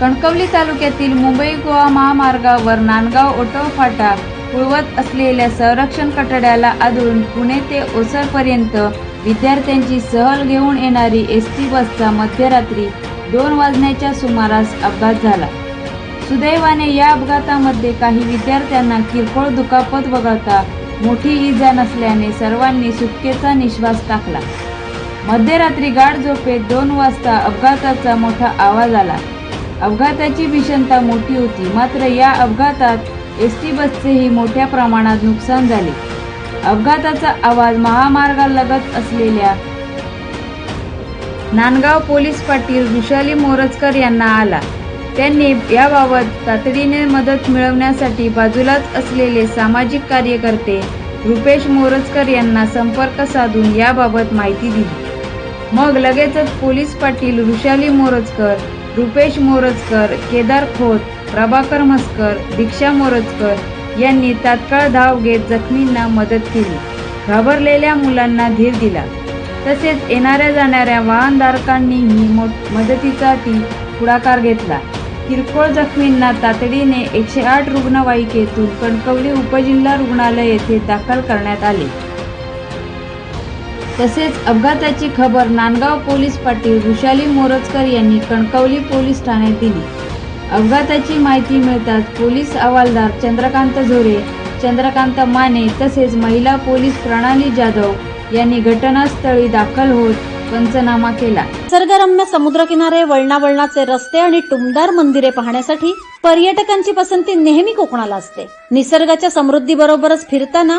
कणकवली तालुक्यातील मुंबई गोवा महामार्गावर नांदगाव ओटो फाटा पुळवत असलेल्या संरक्षण कठड्याला आदळून पुणे ते ओसरपर्यंत विद्यार्थ्यांची सहल घेऊन येणारी एस टी बसचा मध्यरात्री दोन वाजण्याच्या सुमारास अपघात झाला. सुदैवाने या अपघातामध्ये काही विद्यार्थ्यांना किरकोळ दुखापत वगळता मोठी इजा नसल्याने सर्वांनी सुटकेचा निश्वास टाकला. मध्यरात्री गाढ झोपेत दोन वाजता अपघाताचा मोठा आवाज आला. अपघाताची भीषणता मोठी होती. मात्र या अपघातात एस टी बसचेही मोठ्या प्रमाणात नुकसान झाले. अपघाताचा आवाज महामार्गालगत असलेल्या नांदगाव पोलीस पाटील वृषाली मोरजकर यांना आला. त्यांनी याबाबत तातडीने मदत मिळवण्यासाठी बाजूलाच असलेले सामाजिक कार्यकर्ते रुपेश मोरजकर यांना संपर्क साधून याबाबत माहिती दिली. मग लगेचच पोलीस पाटील वृषाली मोरजकर रुपेश मोरजकर केदार खोत प्रभाकर मस्कर दीक्षा मोरजकर यांनी तात्काळ धाव घेत जखमींना मदत केली. घाबरलेल्या मुलांना धीर दिला. तसेच येणाऱ्या जाणाऱ्या वाहनधारकांनीही मो- मदतीसाठी पुढाकार घेतला. किरकोळ जखमींना तातडीने एकशे आठ रुग्णवाहिकेतून कणकवली उपजिल्हा रुग्णालय येथे दाखल करण्यात आले. तसेच अपघाताची खबर नांदगाव पोलीस पाटील वृषाली मोरजकर यांनी कणकवली पोलीस ठाण्यात दिली. अपघाताची माहिती मिळताच पोलीस हवालदार चंद्रकांत झोरे चंद्रकांत माने तसेच महिला पोलीस प्रणाली जाधव यांनी घटनास्थळी दाखल होत पंचनामा केला. निसर्गरम्य समुद्रकिनारे वळणावळणाचे रस्ते आणि टुमदार मंदिरे पाहण्यासाठी पर्यटकांची पसंती नेहमी कोकणाला असते. निसर्गाच्या समृद्धीबरोबरच फिरताना